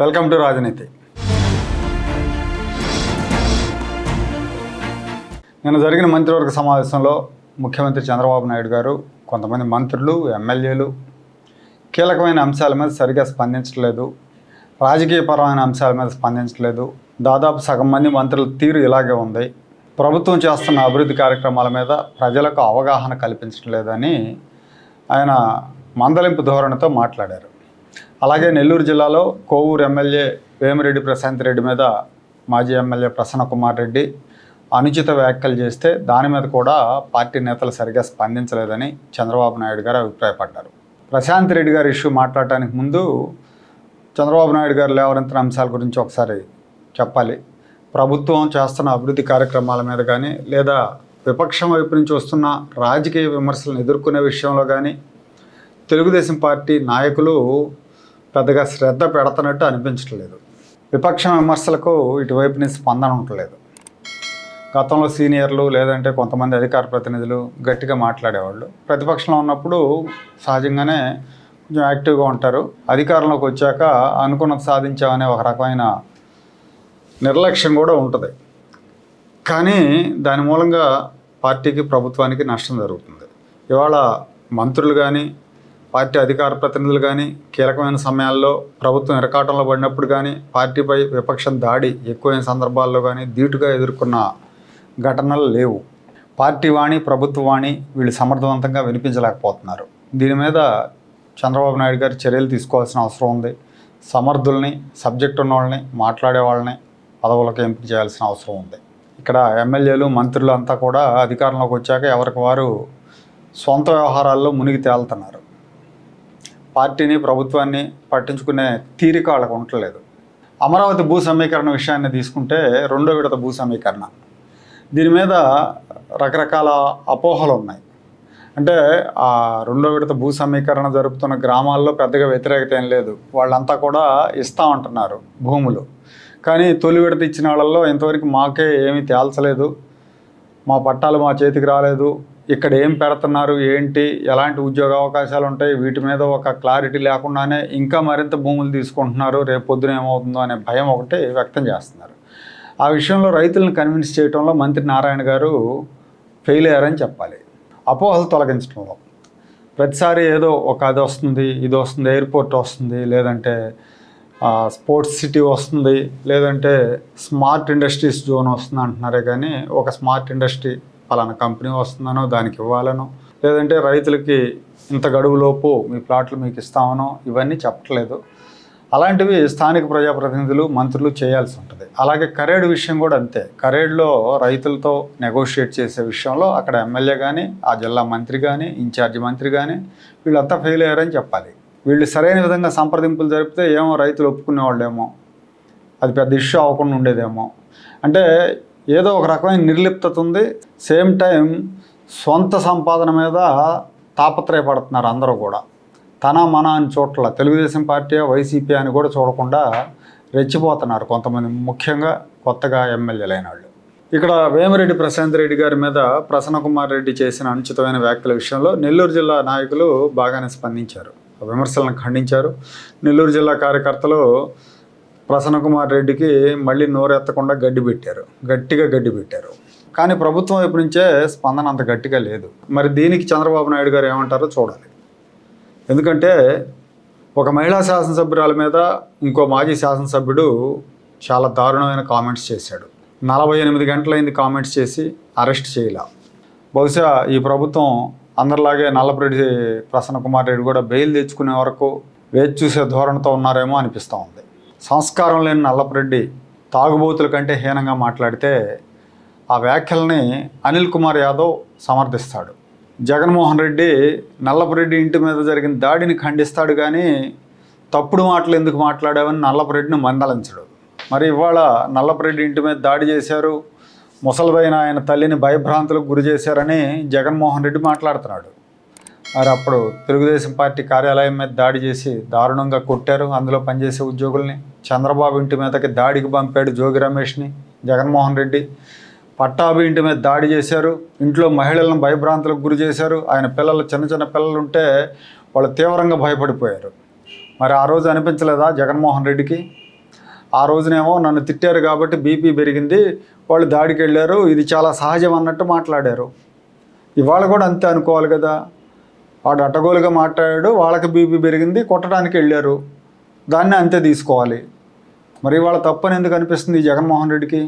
Welcome to రాజనీతి. నిన్న జరిగిన మంత్రివర్గ సమావేశంలో ముఖ్యమంత్రి చంద్రబాబు నాయుడు గారు కొంతమంది మంత్రులు ఎమ్మెల్యేలు కీలకమైన అంశాల మీద సరిగా స్పందించలేదు రాజకీయపరమైన అంశాల మీద స్పందించట్లేదు. దాదాపు సగం మంది మంత్రుల తీరు ఇలాగే ఉంది. ప్రభుత్వం చేస్తున్న అభివృద్ధి కార్యక్రమాల మీద ప్రజలకు అవగాహన కల్పించడం లేదని ఆయన మందలింపు ధోరణితో మాట్లాడారు. అలాగే నెల్లూరు జిల్లాలో కోవూరు ఎమ్మెల్యే వేమిరెడ్డి ప్రశాంత్ రెడ్డి మీద మాజీ ఎమ్మెల్యే ప్రసన్న కుమార్ రెడ్డి అనుచిత వ్యాఖ్యలు చేస్తే దాని మీద కూడా పార్టీ నేతలు సరిగా స్పందించలేదని చంద్రబాబు నాయుడు గారు అభిప్రాయపడ్డారు. ప్రశాంత్ రెడ్డి గారి ఇష్యూ మాట్లాడటానికి ముందు చంద్రబాబు నాయుడు గారు లేవనెత్తిన అంశాల గురించి ఒకసారి చెప్పాలి. ప్రభుత్వం చేస్తున్న అభివృద్ధి కార్యక్రమాల మీద కానీ లేదా విపక్షం వైపు నుంచి వస్తున్న రాజకీయ విమర్శలను ఎదుర్కొనే విషయంలో కానీ తెలుగుదేశం పార్టీ నాయకులు పెద్దగా శ్రద్ధ పెడుతున్నట్టు అనిపించట్లేదు. విపక్ష విమర్శలకు ఇటువైపు నుంచి స్పందన ఉండలేదు గతంలో సీనియర్లు లేదంటే కొంతమంది అధికార ప్రతినిధులు గట్టిగా మాట్లాడేవాళ్ళు. ప్రతిపక్షంలో ఉన్నప్పుడు సహజంగానే కొంచెం యాక్టివ్గా ఉంటారు. అధికారంలోకి వచ్చాక అనుకున్నది సాధించామనే ఒక రకమైన నిర్లక్ష్యం కూడా ఉంటుంది. కానీ దాని మూలంగా పార్టీకి ప్రభుత్వానికి నష్టం జరుగుతుంది. ఇవాళ మంత్రులు కానీ పార్టీ అధికార ప్రతినిధులు కానీ కీలకమైన సమయాల్లో ప్రభుత్వం ఇరకాటంలో పడినప్పుడు కానీ పార్టీపై విపక్షం దాడి ఎక్కువైన సందర్భాల్లో కానీ ధీటుగా ఎదుర్కొన్న ఘటనలు లేవు. పార్టీ వాణి ప్రభుత్వ వాణి వీళ్ళు సమర్థవంతంగా వినిపించలేకపోతున్నారు. దీని మీద చంద్రబాబు నాయుడు గారు చర్యలు తీసుకోవాల్సిన అవసరం ఉంది. సమర్థుల్ని సబ్జెక్ట్ ఉన్న వాళ్ళని మాట్లాడే వాళ్ళని పదవులకు ఎంపిక చేయాల్సిన అవసరం ఉంది. ఇక్కడ ఎమ్మెల్యేలు మంత్రులు అంతా కూడా అధికారంలోకి వచ్చాక ఎవరికి వారు సొంత వ్యవహారాల్లో మునిగి తేలుతున్నారు. పార్టీని ప్రభుత్వాన్ని పట్టించుకునే తీరిక వాళ్ళకు ఉండట్లేదు. అమరావతి భూ సమీకరణ విషయాన్ని తీసుకుంటే రెండో విడత భూ సమీకరణ. దీని మీద రకరకాల అపోహలు ఉన్నాయి. అంటే ఆ రెండో విడత భూ సమీకరణ జరుపుతున్న గ్రామాల్లో పెద్దగా వ్యతిరేకత ఏం లేదు. వాళ్ళంతా కూడా ఇస్తా ఉంటున్నారు భూములు. కానీ తొలి విడత ఇచ్చిన వాళ్ళల్లో ఇంతవరకు మాకే ఏమీ తేల్చలేదు. మా పట్టాలు మా చేతికి రాలేదు. ఇక్కడ ఏం పెడుతున్నారు ఏంటి ఎలాంటి ఉద్యోగ అవకాశాలు ఉంటాయి వీటి మీద ఒక క్లారిటీ లేకుండానే ఇంకా మరింత భూములు తీసుకుంటున్నారు రేపు పొద్దున ఏమవుతుందో అనే భయం ఒకటి వ్యక్తం చేస్తున్నారు. ఆ విషయంలో రైతులను కన్విన్స్ చేయడంలో మంత్రి నారాయణ గారు ఫెయిల్ అయ్యారని చెప్పాలి. అపోహలు తొలగించడంలో ప్రతిసారి ఏదో ఒక అది వస్తుంది ఇది వస్తుంది ఎయిర్పోర్ట్ వస్తుంది లేదంటే స్పోర్ట్స్ సిటీ వస్తుంది లేదంటే స్మార్ట్ ఇండస్ట్రీస్ జోన్ వస్తుంది అంటున్నారే కానీ ఒక స్మార్ట్ ఇండస్ట్రీ పలానా కంపెనీ వస్తుందనో దానికి ఇవ్వాలనో లేదంటే రైతులకి ఇంత గడువులోపు మీ ప్లాట్లు మీకు ఇస్తామనో ఇవన్నీ చెప్పట్లేదు. అలాంటివి స్థానిక ప్రజాప్రతినిధులు మంత్రులు చేయాల్సి ఉంటుంది. అలాగే కరేడ్ విషయం కూడా అంతే. కరేడ్లో రైతులతో నెగోషియేట్ చేసే విషయంలో అక్కడ ఎమ్మెల్యే కానీ ఆ జిల్లా మంత్రి కానీ ఇన్ఛార్జి మంత్రి కానీ వీళ్ళంతా ఫెయిల్ అయ్యారని చెప్పాలి. వీళ్ళు సరైన విధంగా సంప్రదింపులు జరిపితే ఏమో రైతులు ఒప్పుకునేవాళ్ళేమో. అది పెద్ద ఇష్యూ అవ్వకుండా ఉండేదేమో. అంటే ఏదో ఒక రకమైన నిర్లిప్తత ఉంది. సేమ్ టైం సొంత సంపాదన మీద తాపత్రయపడుతున్నారు అందరూ కూడా. తన మన అని చోట్ల తెలుగుదేశం పార్టీ వైసీపీ అని కూడా చూడకుండా రెచ్చిపోతున్నారు కొంతమంది ముఖ్యంగా కొత్తగా ఎమ్మెల్యేలు అయిన వాళ్ళు ఇక్కడ వేమిరెడ్డి ప్రశాంత్ రెడ్డి గారి మీద ప్రసన్న కుమార్ రెడ్డి చేసిన అనుచితమైన వ్యాఖ్యల విషయంలో నెల్లూరు జిల్లా నాయకులు బాగానే స్పందించారు. విమర్శలను ఖండించారు. నెల్లూరు జిల్లా కార్యకర్తలు ప్రసన్న కుమార్ రెడ్డికి మళ్ళీ నోరెత్తకుండా గడ్డి పెట్టారు. గట్టిగా గడ్డి పెట్టారు. కానీ ప్రభుత్వం వైపు నుంచే స్పందన అంత గట్టిగా లేదు. మరి దీనికి చంద్రబాబు నాయుడు గారు ఏమంటారో చూడాలి. ఎందుకంటే ఒక మహిళా శాసనసభ్యురాల మీద ఇంకో మాజీ శాసనసభ్యుడు చాలా దారుణమైన కామెంట్స్ చేశాడు. నలభై ఎనిమిది గంటలైంది కామెంట్స్ చేసి అరెస్ట్ చేయలే. బహుశా ఈ ప్రభుత్వం అందరిలాగే నల్లపరెడ్డి ప్రసన్న కుమార్ రెడ్డి కూడా బెయిల్ తెచ్చుకునే వరకు వేచి చూసే ధోరణితో ఉన్నారేమో అనిపిస్తూ ఉంది. సంస్కారం లేని నల్లపరెడ్డి తాగుబోతుల కంటే హీనంగా మాట్లాడితే ఆ వ్యాఖ్యల్ని అనిల్ కుమార్ యాదవ్ సమర్థిస్తాడు. జగన్మోహన్ రెడ్డి నల్లపరెడ్డి ఇంటి మీద జరిగిన దాడిని ఖండిస్తాడు కానీ తప్పుడు మాటలు ఎందుకు మాట్లాడావని నల్లపరెడ్డిని మందలించడు. మరి ఇవాళ నల్లపరెడ్డి ఇంటి మీద దాడి చేశారు ముసలిపైన ఆయన తల్లిని భయభ్రాంతులకు గురి చేశారని జగన్మోహన్ రెడ్డి మాట్లాడుతున్నాడు. మరి అప్పుడు తెలుగుదేశం పార్టీ కార్యాలయం మీద దాడి చేసి దారుణంగా కొట్టారు అందులో పనిచేసే ఉద్యోగుల్ని. చంద్రబాబు ఇంటి మీదకి దాడికి పంపాడు జోగి రమేష్ని జగన్మోహన్ రెడ్డి. పట్టాభి ఇంటి మీద దాడి చేశారు. ఇంట్లో మహిళలను భయభ్రాంతులకు గురి చేశారు. ఆయన పిల్లలు చిన్న చిన్న పిల్లలు ఉంటే వాళ్ళు తీవ్రంగా భయపడిపోయారు. మరి ఆ రోజు అనిపించలేదా జగన్మోహన్ రెడ్డికి? ఆ రోజునేమో నన్ను తిట్టారు కాబట్టి బీపీ పెరిగింది. వాళ్ళు దాడికి వెళ్ళారు. ఇది చాలా సహజం అన్నట్టు మాట్లాడారు. ఇవాళ కూడా అంతే అనుకోవాలి కదా. వాడు అడ్డగోలుగా మాట్లాడాడు. వాళ్ళకి బీపీ పెరిగింది. కొట్టడానికి వెళ్ళారు. దాన్ని అంతే తీసుకోవాలి. మరి వాళ్ళ తప్పని ఎందుకు అనిపిస్తుంది జగన్మోహన్ రెడ్డికి?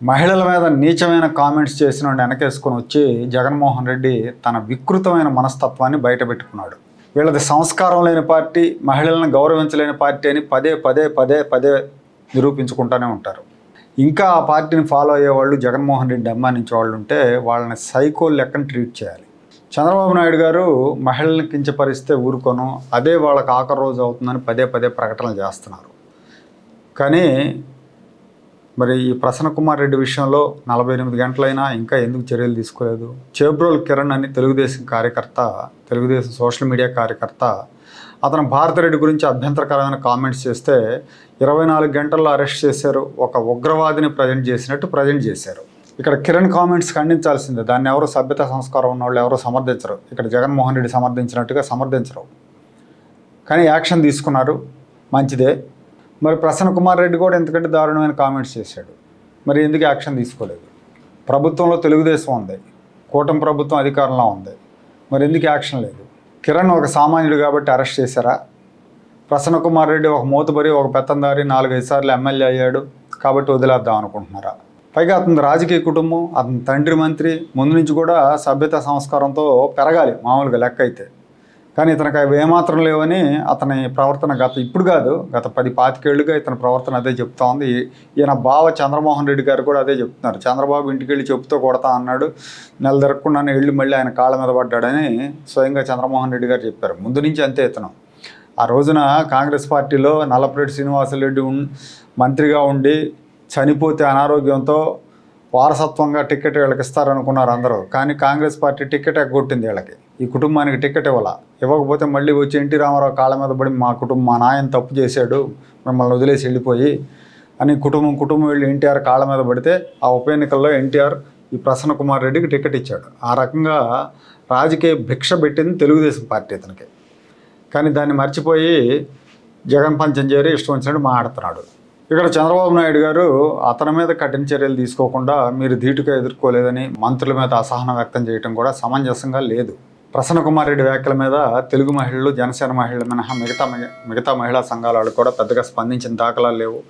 మహిళల మీద నీచమైన కామెంట్స్ చేసిన వెనకేసుకొని వచ్చి జగన్మోహన్ రెడ్డి తన వికృతమైన మనస్తత్వాన్ని బయటపెట్టుకున్నాడు. వీళ్ళది సంస్కారం లేని పార్టీ మహిళలను గౌరవించలేని పార్టీ అని పదే పదే పదే పదే నిరూపించుకుంటూనే ఉంటారు. ఇంకా ఆ పార్టీని ఫాలో అయ్యే వాళ్ళు జగన్మోహన్ రెడ్డి అమ్మానించే వాళ్ళు ఉంటే వాళ్ళని సైకో లెక్కన ట్రీట్ చేయాలి. చంద్రబాబు నాయుడు గారు మహిళల్ని కించపరిస్తే ఊరుకోను అదే వాళ్ళకి ఆఖరి రోజు అవుతుందని పదే పదే ప్రకటనలు చేస్తున్నారు. కానీ మరి ఈ ప్రసన్న కుమార్ రెడ్డి విషయంలో నలభై ఎనిమిది గంటలైనా ఇంకా ఎందుకు చర్యలు తీసుకోలేదు? చేబ్రోల్ కిరణ్ అని తెలుగుదేశం కార్యకర్త తెలుగుదేశం సోషల్ మీడియా కార్యకర్త అతను భారతరెడ్డి గురించి అభ్యంతరకరమైన కామెంట్స్ చేస్తే ఇరవై నాలుగు గంటల్లో అరెస్ట్ చేశారు ఒక ఉగ్రవాదిని ప్రజెంట్ చేసినట్టు ప్రజెంట్ చేశారు. ఇక్కడ కిరణ్ కామెంట్స్ ఖండించాల్సిందే దాన్ని ఎవరు సభ్యత సంస్కారం ఉన్న వాళ్ళు ఎవరు సమర్థించరు. ఇక్కడ జగన్మోహన్ రెడ్డి సమర్థించినట్టుగా సమర్థించరు. కానీ యాక్షన్ తీసుకున్నారు మంచిదే. మరి ప్రసన్న కుమార్ రెడ్డి కూడా ఎందుకంటే దారుణమైన కామెంట్స్ చేశాడు. మరి ఎందుకు యాక్షన్ తీసుకోలేదు? ప్రభుత్వంలో తెలుగుదేశం ఉంది. కూటమి ప్రభుత్వం అధికారంలో ఉంది. మరి ఎందుకు యాక్షన్ లేదు? కిరణ్ ఒక సామాన్యుడు కాబట్టి అరెస్ట్ చేశారా? ప్రసన్న కుమార్ రెడ్డి ఒక మూతబరి ఒక పెత్తందారి నాలుగైదు సార్లు ఎమ్మెల్యే అయ్యాడు కాబట్టి వదిలేద్దాం అనుకుంటున్నారా? పైగా అతని రాజకీయ కుటుంబం అతని తండ్రి మంత్రి ముందు నుంచి కూడా సభ్యత సంస్కారంతో పెరగాలి మామూలుగా లెక్క అయితే. కానీ ఇతనికి అవి ఏమాత్రం లేవని అతని ప్రవర్తన గత ఇప్పుడు కాదు గత పది పాతికేళ్ళుగా ఇతని ప్రవర్తన అదే చెప్తా ఉంది. ఈయన బావ చంద్రమోహన్ రెడ్డి గారు కూడా అదే చెప్తున్నారు. చంద్రబాబు ఇంటికి వెళ్ళి చెప్తూ కొడతా అన్నాడు నెల దొరకకుండానే వెళ్ళి మళ్ళీ ఆయన కాళ్ళ మీద పడ్డాడని స్వయంగా చంద్రమోహన్ రెడ్డి గారు చెప్పారు. ముందు నుంచి అంతే ఇతను. ఆ రోజున కాంగ్రెస్ పార్టీలో నల్లపరెడ్డి శ్రీనివాసరెడ్డి ఉన్ మంత్రిగా ఉండి చనిపోతే అనారోగ్యంతో వారసత్వంగా టికెట్ వీళ్ళకి ఇస్తారనుకున్నారు అందరూ. కానీ కాంగ్రెస్ పార్టీ టికెట్ ఎగ్గొట్టింది వీళ్ళకి. ఈ కుటుంబానికి టికెట్ ఇవ్వాల? ఇవ్వకపోతే మళ్ళీ వచ్చి ఎన్టీ రామారావు కాళ్ళ మీద పడి మా కుటుంబం మా నాయన తప్పు చేశాడు మిమ్మల్ని వదిలేసి వెళ్ళిపోయి అని కుటుంబం కుటుంబం వెళ్ళి ఎన్టీఆర్ కాళ్ళ మీద పడితే ఆ ఉప ఎన్నికల్లో ఎన్టీఆర్ ఈ ప్రసన్న కుమార్ రెడ్డికి టికెట్ ఇచ్చాడు. ఆ రకంగా రాజకీయ భిక్ష పెట్టింది తెలుగుదేశం పార్టీ అతనికి. కానీ దాన్ని మర్చిపోయి జగన్ పంచం చేరి ఇష్టం వచ్చినట్టు మాట్లాడుతున్నాడు. ఇక్కడ చంద్రబాబు నాయుడు గారు అతని మీద కఠిన చర్యలు తీసుకోకుండా మీరు ధీటుగా ఎదుర్కోలేదని మంత్రుల మీద అసహనం వ్యక్తం చేయడం కూడా సమంజసంగా లేదు. ప్రసన్న కుమార్ రెడ్డి వ్యాఖ్యల మీద తెలుగు మహిళలు జనసేన మహిళలు మినహా మిగతా మహి- మిగతా మహిళా సంఘాల వాళ్ళు కూడా పెద్దగా స్పందించిన దాఖలాలు లేవు.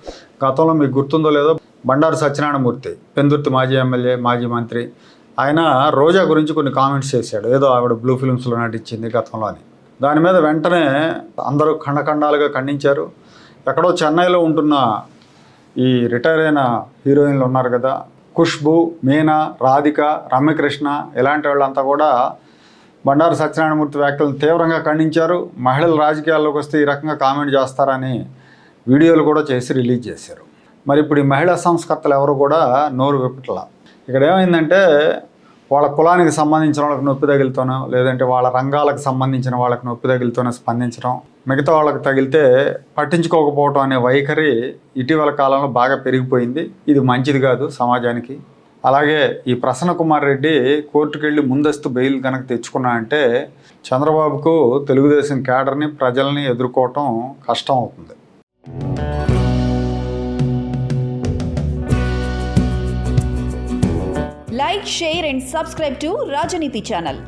గతంలో మీకు గుర్తుందో లేదో బండారు సత్యనారాయణమూర్తి పెందుర్తి మాజీ ఎమ్మెల్యే మాజీ మంత్రి ఆయన రోజా గురించి కొన్ని కామెంట్స్ చేశాడు. ఏదో ఆవిడ బ్లూ ఫిల్మ్స్లో నటించింది గతంలో అని. దాని మీద వెంటనే అందరూ ఖండఖండాలుగా ఖండించారు. ఎక్కడో చెన్నైలో ఉంటున్న ఈ రిటైర్ అయిన హీరోయిన్లు ఉన్నారు కదా. ఖుష్బు మీనా రాధిక రమ్యకృష్ణ ఇలాంటి వాళ్ళంతా కూడా బండారు సత్యనారాయణమూర్తి వ్యాఖ్యలను తీవ్రంగా ఖండించారు. మహిళలు రాజకీయాల్లోకి వస్తే ఈ రకంగా కామెంట్ చేస్తారని వీడియోలు కూడా చేసి రిలీజ్ చేశారు. మరి ఇప్పుడు ఈ మహిళా సంస్కర్తలు ఎవరు కూడా నోరు విప్పట్ల. ఇక్కడ ఏమైందంటే వాళ్ళ కులానికి సంబంధించిన వాళ్ళకి నొప్పి తగిలితోనో లేదంటే వాళ్ళ రంగాలకు సంబంధించిన వాళ్ళకి నొప్పి తగిలితోనే స్పందించడం మిగతా వాళ్ళకి తగిలితే పట్టించుకోకపోవటం అనే వైఖరి ఇటీవల కాలంలో బాగా పెరిగిపోయింది. ఇది మంచిది కాదు సమాజానికి. అలాగే ఈ ప్రసన్న కుమార్ రెడ్డి కోర్టుకు వెళ్ళి ముందస్తు బెయిల్ కనుక తెచ్చుకున్నా అంటే చంద్రబాబుకు తెలుగుదేశం క్యాడర్ని ప్రజల్ని ఎదుర్కోవటం కష్టం అవుతుంది. Like share and subscribe to Rajaneeti channel